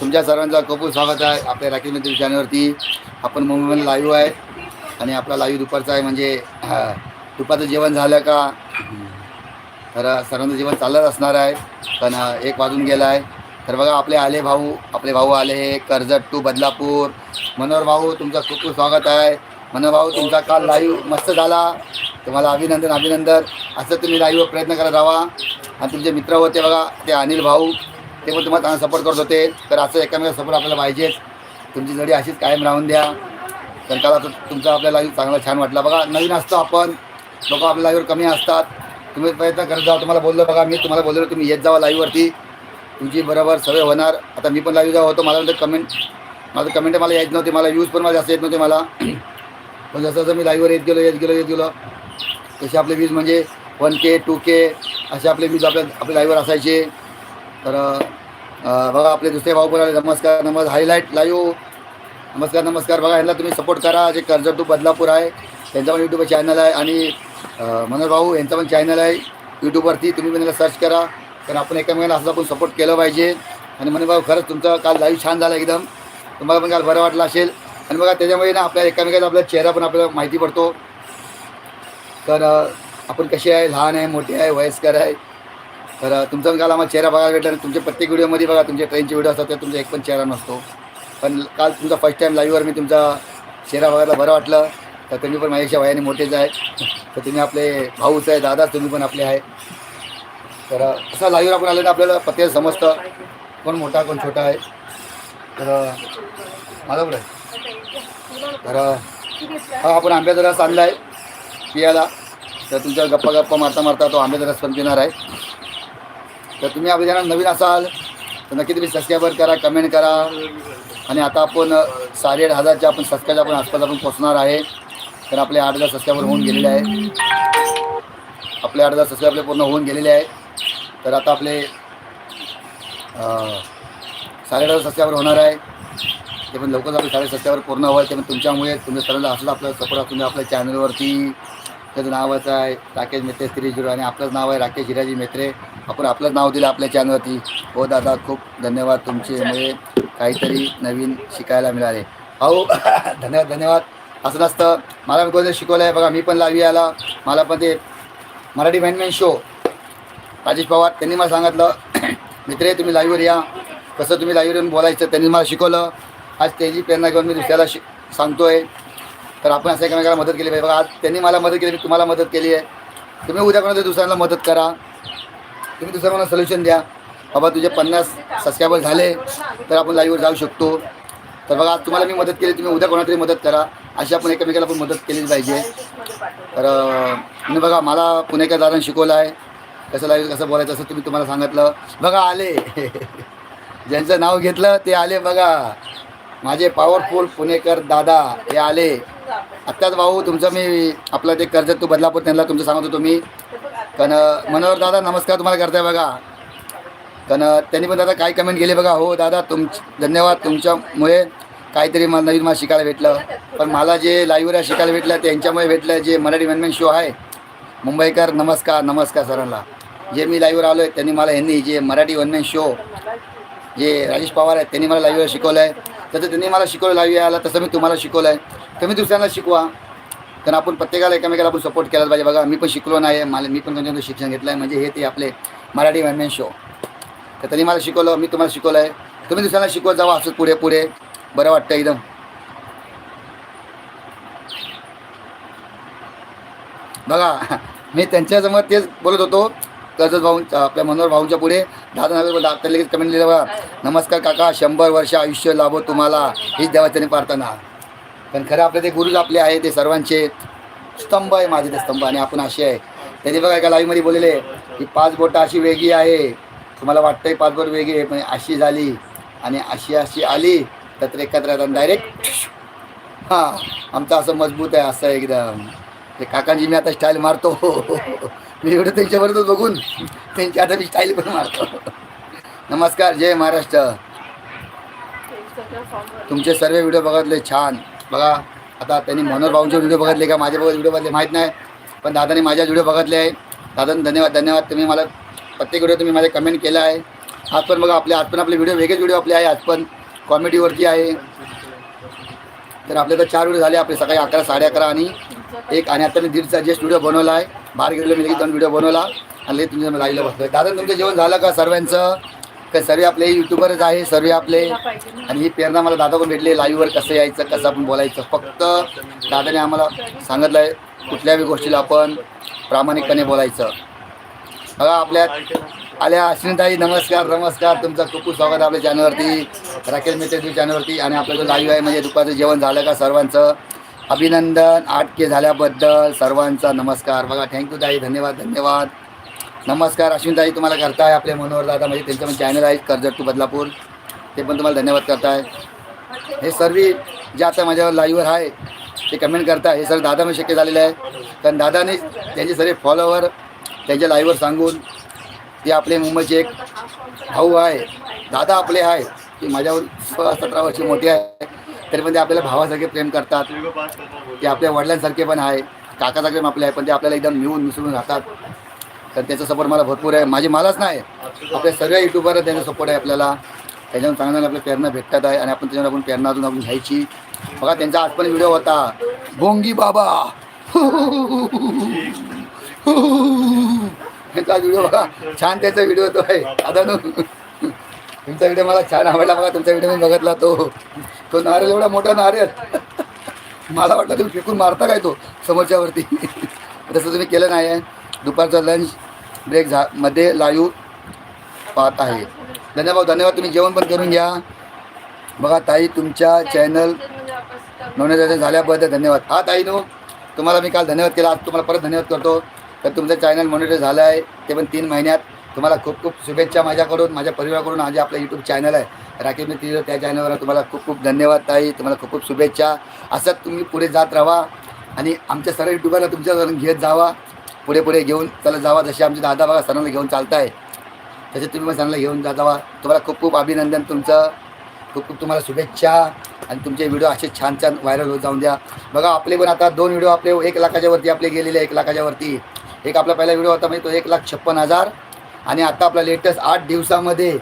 तुमच्या सर्वांचा खूप स्वागत आहे. आपल्या राखी मंत्री चॅनलवरती. आपण मुंबईमध्ये लाईव्ह आहे. आणि आपला लाईव्ह दुपारचा आहे म्हणजे दुपारचं जेवण झालं का? तर सर्वांचं जेवण चालत असणार आहे. पण एक वाजून गेला आहे तर बघा आपले आले भाऊ आपले भाऊ आले हे कर्जत टू बदलापूर. मनोहर भाऊ तुमचं खूप खूप स्वागत आहे. मनोहर भाऊ तुमचा काल लाईव्ह मस्त झाला. तुम्हाला अभिनंदन अभिनंदन. असं तुम्ही लाईव्ह प्रयत्न करत राहा. आणि तुमचे मित्र होते बघा ते अनिल भाऊ. ते पण तुम्हाला चांगला सपोर्ट करत होते. तर असं एकामेका सपोर्ट आपल्याला पाहिजेच. तुमची जडी अशीच कायम राहून द्या. तर काल आता तुमचा आपल्या लाईव्ह चांगला छान वाटला. बघा नवीन असतो आपण. लोक आपल्या लाईव्हवर कमी असतात. तुम्ही प्रयत्न करत जा. तुम्हाला बोललो बघा मी तुम्हाला बोललो तुम्ही येत जावा लाईव्हवरती तुमची बरोबर सवय होणार. आता मी पण लाईव्ह जाऊ होतो. मला नंतर कमेंट माझं कमेंट मला येत नव्हते. मला व्ह्यूज पण मला जास्त येत नव्हते मला. पण जसं जसं मी लाईव्हवर येत गेलो येत गेलो येत गेलो तसे आपले वीज म्हणजे वन के टू के असे आपले वीज आपल्या आपल्या लाईव्हवर असायचे. तर बघा आपले दुसरे भाऊ पण आले. नमस्कार नमस्कार. हायलाईट लाईव्ह नमस्कार नमस्कार. बघा यांना तुम्ही सपोर्ट करा. जे कर्जत टू बदलापूर आहे त्यांचा पण यूट्यूब चॅनल आहे. आणि मनोज भाऊ यांचा पण चॅनल आहे. यूट्यूबवरती तुम्ही पण त्याला सर्च करा. कारण आपण एकमेकांना असं आपण सपोर्ट केलं पाहिजे. आणि मनोज भाऊ खरंच तुमचं काल लाईव्ह छान झाला एकदम. तुम्हाला पण काल बरं वाटलं असेल. आणि बघा त्याच्यामुळे ना आपल्या एकामेकाचा आपला चेहरा पण आपल्याला माहिती पडतो. तर आपण कसे आहे? लहान आहे मोठे आहे वयस्कर आहे. तर तुमचा पण काल आम्हाला चेहरा बघायला भेटला आणि तुमच्या प्रत्येक व्हिडिओमध्ये बघा तुमचे ट्रेनचे व्हिडिओ असतात तर तुमचा एक पण चेहरा नसतो. पण काल तुमचा फर्स्ट टाईम लाईव्हवर मी तुमचा चेहरा बघायला बरं वाटलं. तर तुम्ही पण माझ्याच्या वयाने मोठेच आहे. तर तुम्ही आपले भाऊच आहे दादा तुम्ही पण आपले आहे. तर असं लाईव्हवर आपण आलं तर आपल्याला पत्ते समजतं कोण मोठा कोण छोटा आहे. तर माझा पुढे तर हा आपण आंब्याचा रस आणला आहे पियाला तर तुमच्या गप्पा गप्पा मारता मारता तो आंब्याचा रस पण पिणार आहे. तर तुम्ही आपल्या जणांना नवीन असाल तर नक्की तुम्ही सबस्क्राईबर करा कमेंट करा. आणि आता आपण साडेआठ हजारच्या आपण सबस्क्राईब आपण आसपास आपण पोचणार आहे. तर आपले आठ हजार सबस्क्राईबर होऊन गेलेले आहे आपले आठ हजार सबस्क्रायबर आपले पूर्ण होऊन गेलेले आहे तर आता आपले साडेआठ हजार सबस्क्राईबर होणार आहे. ते पण लवकरच आपले साडे सबस्क्राईबर पूर्ण व्हायचे पण तुमच्यामुळे तुम्ही सर्वांना असला आपलं सपोर्ट तुम्ही आपल्या चॅनलवरती त्याचं नावाचं आहे राकेश मेत्रे थ्री झिरो आणि आपलंच नाव आहे राकेश हिराजी मेत्रे. आपण आपलंच नाव दिलं आपल्या चॅनलवरती हो दादा खूप धन्यवाद तुमच्यामुळे काहीतरी नवीन शिकायला मिळाले. हो धन्यवाद धन्यवाद. असं नसतं. मला कोणतं शिकवलं आहे बघा मी पण लावी आला मला पण ते Marathi man man show Rajesh Pawar त्यांनी मला सांगितलं मित्रे तुम्ही लाईव्हवर या. कसं तुम्ही लाईव्हवर येऊन बोलायचं त्यांनी मला शिकवलं. आज त्याची प्रेरणा घेऊन मी दुसऱ्याला शि सांगतोय. तर आपण असं एकमेकाला मदत केली पाहिजे. बघा आज त्यांनी मला मदत केली मी तुम्हाला मदत केली आहे. तुम्ही उद्या कोणाला दुसऱ्यांना मदत करा. तुम्ही दुसऱ्यांना सोल्युशन द्या. बाबा तुझे पन्नास सबस्क्रायबर झाले तर आपण लाईव्हवर जाऊ शकतो. तर बघा आज तुम्हाला मी मदत केली तुम्ही उद्या कोणातरी मदत करा. अशी आपण एकमेकाला पण मदत केलीच पाहिजे. तर मी तुम्ही बघा मला पुणेकर दादाने शिकवलं आहे. कसं लाईव्ह कसं बोलायचं असं तुम्ही तुम्हाला सांगितलं. बघा आले. ज्यांचं नाव घेतलं ते आले बघा. माझे पॉवरफुल पुणेकर दादा हे आले. आत्ताच भाऊ तुमचं मी आपलं ते कर्ज तू बदलापूर त्यांना तुमचं सांगत होतो मी कारण मनोहर दादा नमस्कार तुम्हाला करताय बघा. कारण त्यांनी पण दादा काय कमेंट केले बघा. हो दादा तुम धन्यवाद तुमच्यामुळे. काहीतरी मला नवीन मला शिकायला भेटलं. पण मला जे लाईव्हला शिकायला भेटलं त्यांच्यामुळे भेटलं जे मराठी मॅनमॅन शो आहे. मुंबईकर नमस्कार नमस्कार सरांना. जे मी लाईव्हवर आलो आहे त्यांनी मला ह्यांनी जे मराठी वनमॅन शो जे राजेश पवार आहेत त्यांनी मला लाईव्हवर शिकवलं आहे तसं त्यांनी मला शिकवलं लाईव्ह यायला तसं मी तुम्हाला शिकवलं आहे तुम्ही दुसऱ्यांना शिकवा. कारण आपण प्रत्येकाला एकमेकाला आपण सपोर्ट केला पाहिजे. बघा मी पण शिकलो नाही मला मी पण त्यांच्याकडून शिक्षण घेतलं आहे म्हणजे हे ते आपले मराठी वनमॅन शो तर त्यांनी मला शिकवलं मी तुम्हाला शिकवलं आहे तुम्ही दुसऱ्यांना शिकवत जावा असं पुढे पुढे. बरं वाटतं एकदम. बघा मी त्यांच्यासमोर तेच बोलत होतो. कर्जत भाऊ आपल्या मनोहर भाऊंच्या पुढे. दादा नव्हे दादा लगेच कमेंट लिहिलं बघा. नमस्कार काका शंभर वर्ष आयुष्य लाभो तुम्हाला. हीच देवाच्याने प्रार्थना. पण खरं आपले ते गुरुज आपले आहे ते सर्वांचे स्तंभ आहे माझे ते स्तंभ आणि आपण असे आहे. त्यांनी बघा एका लाईव्हमध्ये बोललेले की पाच बोटं अशी वेगळी आहे. तुम्हाला वाटतंय पाच बोट वेगळी आहे पण अशी झाली आणि अशी अशी आली तर एकत्र येतात डायरेक्ट हां आमचं असं मजबूत आहे असं एकदम. ते काकांची मी आता स्टाईल मारतो. मी एवढं त्यांच्याबरोबर बघून त्यांची आता मी स्टाईल पण मारतो. नमस्कार जय महाराष्ट्र. तुमचे सर्व व्हिडिओ बघितले छान. बघा आता त्यांनी मनोहर भाऊंचे व्हिडिओ बघितले का? माझे व्हिडिओ बघितले माहीत नाही. पण दादाने माझ्या व्हिडिओ बघितले आहे. दादांनी धन्यवाद धन्यवाद. तुम्ही मला प्रत्येक व्हिडिओ तुम्ही माझे कमेंट केलं आहे. आज पण बघा आपले आज पण आपले व्हिडिओ वेगळेच व्हिडिओ आपले आहे. आज पण कॉमेडीवरती आहे. तर आपले तर चार व्हिडिओ झाले आपले सकाळी अकरा साडे अकरा आणि एक आणि आता मी दीडचा जे व्हिडिओ बनवला आहे. बाहेर गेलेलो मी लगेच दोन व्हिडिओ बनवला. आणि लगेच तुमच्या लाईव्हला बसतोय दादा तुमचं जेवण झालं का सर्वांचं? का सर्व आपले युट्यूबरच आहे सर्व आपले. आणि ही प्रेरणा मला दादा पण भेटले लाईव्हवर कसं यायचं कसं आपण बोलायचं. फक्त दादाने आम्हाला सांगितलं आहे कुठल्याही गोष्टीला आपण प्रामाणिकपणे बोलायचं. बघा आपल्या आल्या अश्विनताई नमस्कार नमस्कार. तुमचं खूप खूप स्वागत आपल्या चॅनलवरती राकेश मित्र चॅनलवरती आणि आपलं जो लाईव्ह आहे म्हणजे दुपारचं जेवण झालं का सर्वांचं? अभिनंदन आटके झाल्याबद्दल सर्वांचा नमस्कार. बघा थँक्यू ताई धन्यवाद धन्यवाद. नमस्कार अश्विनताई तुम्हाला करताय आपले मनोहर दादा म्हणजे त्यांचं पण चॅनल आहे कर्जत टू बदलापूर. ते पण तुम्हाला धन्यवाद करताय. हे सर्व जे आता माझ्यावर लाईव्हवर आहे ते कमेंट करताय. हे सर्व दादामुळे शक्य झालेलं आहे. कारण दादाने त्यांचे सर्व फॉलोवर त्यांच्या लाईव्हवर सांगून ते आपले मुंबईचे एक भाऊ आहे दादा आपले आहे ते माझ्यावर सोळा सतरा वर्ष मोठे आहे तरी पण ते आपल्याला भावासारखे प्रेम करतात. ते आपल्या वडिलांसारखे पण आहे काकासारखे पण आपले आहे पण ते आपल्याला एकदम मिळून मिसळून राहतात. तर त्याचा सपोर्ट मला भरपूर आहे. माझे मलाच नाही. आपल्या सगळ्या युट्यूबवर त्यांचा सपोर्ट आहे आपल्याला. त्याच्यावर चांगल्या आपल्या प्रेरणा भेटतात आहे आणि आपण त्याच्यावर आपण प्रेरणा अजून आपण घ्यायची. बघा त्यांचा आज पण व्हिडिओ होता. भोंगी बाबा. त्यांचा व्हिडिओ बघा. छान त्याचा व्हिडिओ तो आहे. आता तुमचा व्हिडिओ मला छान आवडला. बघा तुमचा व्हिडिओ मी बघितला तो. तो नारळ एवढा मोठा नारळ. मला वाटलं तुम्ही फेकून मारता काय तो समोरच्यावरती? तसं तुम्ही केलं नाही आहे. दुपारचा लंच ब्रेक झा मध्ये लाईव्ह पाहत आहे. धन्यवाद धन्यवाद. तुम्ही जेवण पण करून घ्या. बघा ताई तुमच्या चॅनल नोंदणी झाल्याबद्दल धन्यवाद. हा ताई नो तुम्हाला मी काल धन्यवाद केला. आज तुम्हाला परत धन्यवाद करतो. तर तुमचं चॅनल मॉनिटर झालं आहे ते पण तीन महिन्यात. तुम्हाला खूप खूप शुभेच्छा माझ्याकडून माझ्या परिवाराकडून. आज आपलं यूट्यूब चॅनल आहे. राकेश मित्र त्या चॅनलवर तुम्हाला खूप खूप धन्यवाद ताई. तुम्हाला खूप खूप शुभेच्छा. असंच तुम्ही पुढे जात राहा. आणि आमच्या सर्व युट्यूबरला तुमच्याकडून घेत जावा. पुढे पुढे घेऊन चालत जावा. जसे आमचे दादा बाबा सणाला घेऊन चालताय तसे तुम्ही पण सणाला घेऊन जा जावा. तुम्हाला खूप खूप अभिनंदन तुमचं. खूप खूप तुम्हाला शुभेच्छा. आणि तुमचे व्हिडिओ असे छान छान व्हायरल होत जाऊन द्या. बघा आपले पण आता दोन व्हिडिओ आपले एक लाखाच्या वरती आपले गेलेले एक लाखाच्या वरती एक आपला पहिला व्हिडिओ होता म्हणजे तो एक लाख छप्पन हजार. आणि आता आपला लेटेस्ट आठ दिवसामध्ये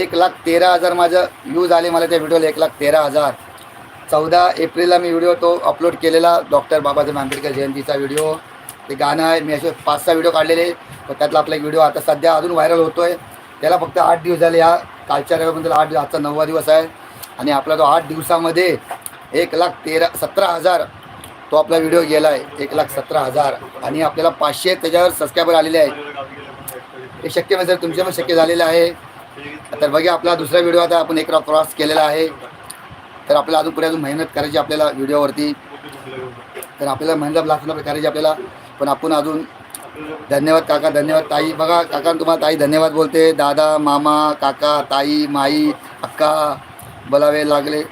एक लाख तेरा हजार माझं व्ह्यूज आले मला त्या व्हिडिओला एक लाख तेरा हजार. चौदा एप्रिलला मी व्हिडिओ तो अपलोड केलेला. डॉक्टर बाबासाहेब आंबेडकर जयंतीचा व्हिडिओ ते गाणं आहे. मी असे पाच सहा व्हिडिओ काढलेले. तर त्यातला आपला एक व्हिडिओ आता सध्या अजून व्हायरल होतो आहे त्याला फक्त आठ दिवस झाले ह्या कालच्या रविवारबद्दल आठ आजचा नववा दिवस आहे. आणि आपला तो आठ दिवसामध्ये एक लाख तेरा सतरा हजार तो आपला व्हिडिओ गेला आहे एक लाख सतरा हजार. आणि आपल्याला पाचशे त्याच्यावर सबस्क्रायबर आलेले आहेत. हे शक्य नाही सर तुमच्या पण शक्य झालेलं आहे. तर बघा आपला दुसरा व्हिडिओ आता आपण एक क्रॉस केलेला आहे. तर आपल्याला अजून पुढे अजून मेहनत करायची आपल्याला व्हिडिओवरती तर आपल्याला मेहनत लागतो करायची आपल्याला. पण आपण अजून धन्यवाद काका धन्यवाद ताई. बघा काका तुम्हाला ताई धन्यवाद बोलते. दादा मामा काका ताई माई अक्का बोलावे लागले.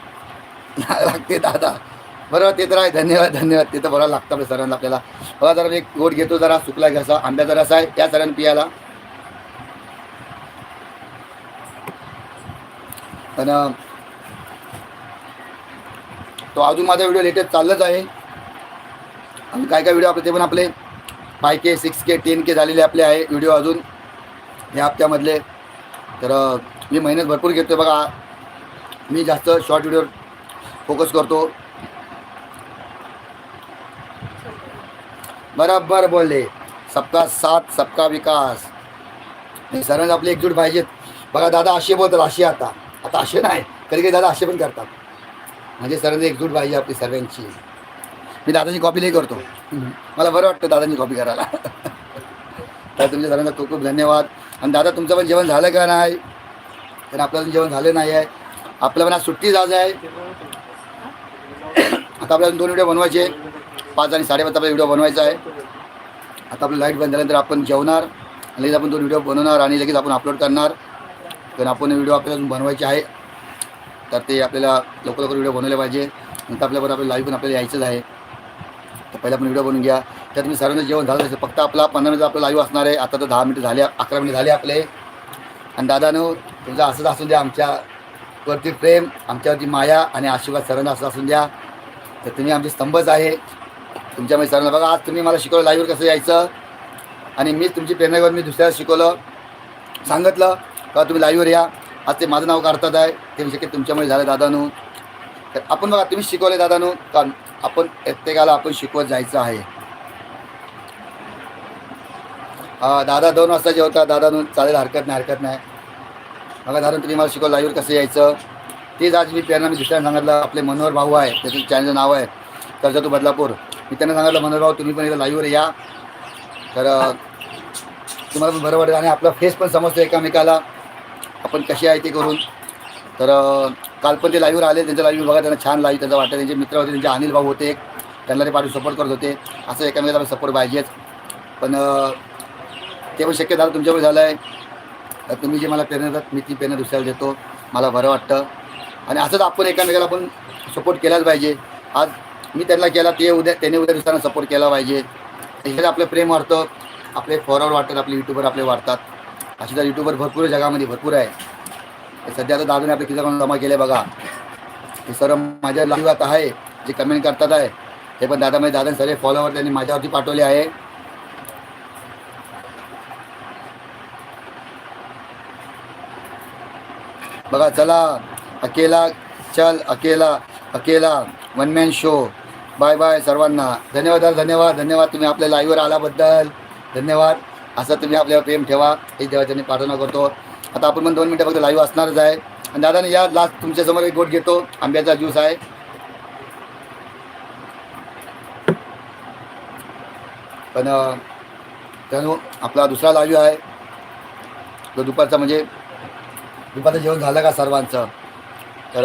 लागते दादा. बरोबर ते तर आहे. धन्यवाद धन्यवाद. ते तर बोलायला लागतं आपल्या सरांना आपल्याला. बघा जरा एक गोड घेतो जरा. सुकला घ्यासा आंब्याचा रस आहे. त्या सरांनी पियाला. पण तो अजून माझा व्हिडिओ लेटेस्ट चाललंच आहे. आणि काय काय व्हिडिओ आपले ते पण आपले five K six K ten K झालेले आपले आहे व्हिडिओ अजून. या हप्त्यामधले. तर मी मेहनत भरपूर घेतो बघा. मी जास्त शॉर्ट व्हिडिओ फोकस करतो. बरोबर बोलले. सबका साथ सबका विकास. हे सरांना आपले एकजूट पाहिजेत. बघा दादा असे बोलतात असे आता. आता असे नाही. कधी कधी दादा असे पण करतात. म्हणजे सर्वांना एकजूट पाहिजे आपली सर्वांची. मी दादाची कॉपी नाही करतो. मला बरं वाटतं दादांची कॉपी करायला. तर तुमच्या सरांचा खूप खूप धन्यवाद. आणि दादा तुमचं पण जेवण झालं का नाही? तर आपलं जेवण झालं नाही आहे. आपलं पण आज सुट्टी आज आहे. आता आपल्याला दोन व्हिडिओ बनवायचे पाच आणि साडेपाच आपला व्हिडिओ बनवायचा आहे. आता आपलं लाइट बंद झाल्यानंतर आपण जेवणार. लगेच आपण दोन व्हिडिओ बनवणार आणि लगेच आपण अपलोड करणार. कारण आपण व्हिडिओ आपल्याला बनवायचे आहे. तर ते आपल्याला लवकर लवकर व्हिडिओ बनवले पाहिजे. नंतर आपल्याबरोबर आपलं लाईव्ह पण आपल्याला यायचंच आहे. पहिला आपण व्हिडिओ बनवून घ्या. त्यात मी सर्वांचं जेवण झालं असेल फक्त आपला पंधरा मिनिटं आपलं लाईव्ह असणार आहे. आता तर दहा मिनिटं झाले अकरा मिनिटं झाले आपले. आणि दादानं तुमचं असंच असू द्या आमच्यावरती प्रेम आमच्यावरती माया आणि आशीर्वाद सर्वांना असं असून द्या. तर तुम्ही आमचे स्तंभच आहे. तुमच्यामध्ये सर्वांना बघा आज तुम्ही मला शिकवलं लाईव्हवर कसं यायचं. आणि मीच तुमची प्रेरणा मी दुसऱ्याला शिकवलं. सांगितलं का तुम्ही लाईव्हवर या. आज ते माझं नाव काढतात आहे ते शक्य तुमच्यामुळे झालं दादानू. तर आपण बघा तुम्ही शिकवले दादानू. का आपण प्रत्येकाला आपण शिकवत जायचं आहे. हा, दादा दोन वाजता जेवता दादानू चालेल हरकत नाही हरकत नाही. बघा दादा तुम्ही मला शिकवलं लाईव्हवर कसं यायचं? तेच आज मी त्यांना मी दुसऱ्यांना सांगितलं आपले मनोहर भाऊ आहे त्याचं चॅनलचं नाव आहे कर्जतू बदलापूर. मी त्यांना सांगितलं मनोहर भाऊ तुम्ही पण इथं लाईव्हवर या. तर तुम्हाला पण बरं वाटेल आणि आपला फेस पण समजतो एकामेकाला. आपण कशी आहे ते करून. तर काल पण ते लाईव्हवर आले त्यांच्या लाईव्ह बघा त्यांना छान लाईव्ह त्यांचा वाटतं त्यांचे मित्र होते त्यांचे अनिल भाऊ होते त्यांना ते पाठवून सपोर्ट करत होते. असं एकामेकाला सपोर्ट पाहिजेच. पण ते पण शक्य झालं तुमच्यामुळे झालं आहे तर तुम्ही जे मला प्रेरणा देतात मी ती प्रेरणा दुसऱ्याला देतो. मला बरं वाटतं. आणि असंच आपण एकामेकाला पण सपोर्ट केलाच पाहिजे. आज मी त्यांना केला ते उद्या त्याने उद्या दुसऱ्यांना सपोर्ट केला पाहिजे. त्याच्यात आपलं प्रेम वाढतं. आपले फॉरवर्ड वाटतात आपले युट्यूबर आपले वाढतात. असे तर युट्यूबर भरपूर जगामध्ये भरपूर आहे. सध्या तर दादाने आपल्या किती जमा केले बघा. हे सर्व माझ्या लाईव्ह आता आहे जे कमेंट करतात आहे. ते पण दादा म्हणजे दादा सगळे फॉलोवर त्यांनी माझ्यावरती पाठवले आहे. बघा चला. अकेला चल अकेला अकेला. One man show bye bye सर्वांना. धन्यवाद धन्यवाद. धन्यवाद तुम्ही आपल्या लाईव्हवर आल्याबद्दल. धन्यवाद. असं तुम्ही आपल्यावर प्रेम ठेवा. हे देवाच्या मी प्रार्थना करतो. आता आपण पण दोन मिनटं फक्त लाईव्ह असणारच आहे. आणि दादाने या लास्ट तुमच्यासमोर एक गोट घेतो. आंब्याचा ज्यूस आहे. पण त्यानु आपला दुसरा लाईव्ह आहे. तो दुपारचा म्हणजे दुपारचं जेवण झालं का सर्वांचं? तर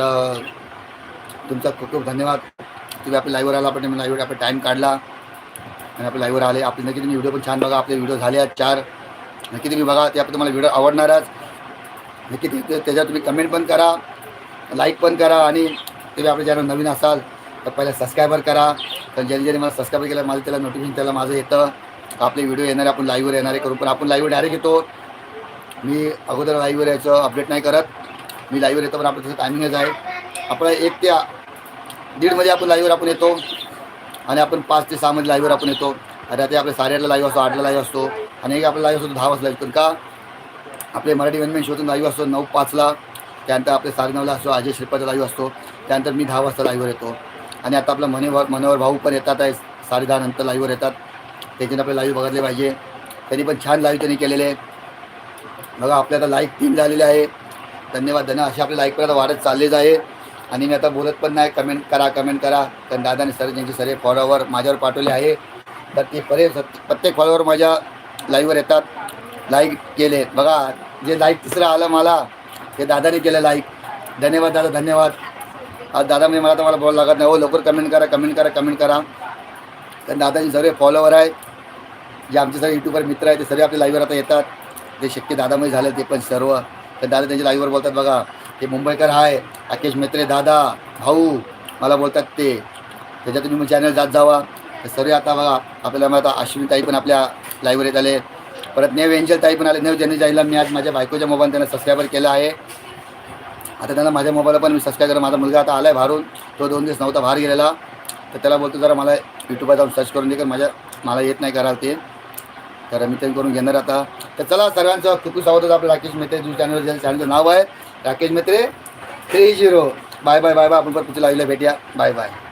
तुमचा खूप खूप धन्यवाद. तुम्ही आपल्या लाईव्हवर आला आपण लाईव्हवर आपण टाईम काढला. आणि आपल्या लाईव्हवर आले. आपले नक्की तुम्ही व्हिडिओ पण छान बघा. आपले व्हिडिओ झाले आहेत चार. नक्की तुम्ही बघा. ते आपण तुम्हाला व्हिडिओ आवडणारच. नक्की ते त्याच्यावर तुम्ही कमेंट पण करा लाईक पण करा आणि तुम्ही आपल्या चॅनल नवीन असाल तर पहिला सबस्क्रायबर करा. कारण ज्याने ज्याने मला सबस्क्राईब केलं माझं त्याला नोटिफिकेशन त्याला माझं येतं. आपले व्हिडिओ येणारे आपण लाईव्हवर येणारे करू. पण आपण लाईव्ह डायरेक्ट येतो. मी अगोदर लाईव्हवर यायचं अपडेट नाही करत. मी लाईव्हवर येतो पण आपलं तसं टायमिंगच आहे. आपलं एक ते दीडमध्ये आपण लाईव्हवर आपण येतो. आणि आपण पाच ते सहामध्ये लाईव्हवर आपण येतो. आणि रात्री आपल्या साडेआठला लाईव्ह असतो आठला लाईव्ह असतो. आणि एक आपला लाईव्ह असतो दहा वाजता लाईव्ह का? आपले मराठी वेनमेन शोधून लाईव्ह असतो नऊ पाचला. त्यानंतर आपले साडेनऊला असतो अजय शिल्पाचा लाईव्ह असतो. त्यानंतर मी दहा वाजता लाईव्हवर येतो. आणि आता आपलं मनेवर मनोहर भाऊ पण येतात आहे साडे दहा नंतर लाईव्हवर येतात. त्याच्याने आपले लाईव्ह बघितले पाहिजे. त्यांनी पण छान लाईव्ह त्यांनी केलेले. आहे बघा आपल्या आता लाईक तीन झालेले आहे. धन्यवाद धन्यवाद. असे आपले लाईक पण आता वाढत चाललेच आहे. आणि मी आता बोलत पण नाही. कमेंट करा कमेंट करा. कारण दादाने सर ज्यांचे सगळे फॉलोवर माझ्यावर पाठवले आहे. तर ते परे प्रत्येक फॉलोवर माझ्या लाईव्हवर येतात. लाईक केले. बघा जे लाईक तिसरं आलं मला ते दादाने केलं लाईक. धन्यवाद दादा धन्यवाद. आज दादा मी मला तुम्हाला मला बोलायला लागत नाही. हो लवकर कमेंट करा कमेंट करा कमेंट करा. कारण दादाचे सर्व फॉलोवर आहे जे आमचे सगळे यूट्यूबर मित्र आहेत ते सर्व आपल्या लाईव्हवर आता येतात. ते शक्य दादामुळे झालं ते पण सर्व. तर दादा त्यांच्या लाईव्हवर बोलतात बघा ते मुंबईकर आहे राकेश मेत्रे दादा भाऊ मला बोलतात ते. त्याच्यात तुम्ही मग चॅनल जात जावा. तर सर्व आता बघा आपल्याला मग आता अश्विनी ताई पण आपल्या लाईव्हवर येत आले. परत नेव एंजल ताई पण आले. नेव ज्यांनी जाईला मी आज माझ्या बायकोच्या मोबाईल त्यांना सबस्क्रायबर केला आहे. आता त्यांना माझ्या मोबाईलला पण मी सबस्क्राईब करा माझा मुलगा आता आला आहे बाहेरून. तो दोन दिवस नव्हता बाहेर गेलेला. तर त्याला बोलतो जरा मला यूट्यूबवर जाऊन सर्च करून दे कारण माझ्या मला येत नाही कराल ते. तर मी ते करून घेणार आता. तर चला सर्वांचं खूप खूप स्वागत आपलं राकेश मेत्रे जुन चॅनल चॅनलचं नाव आहे Rakesh Metre three zero bye bye bye bye आपण पण पुढच्या लाईव्हला भेटूया. Bye bye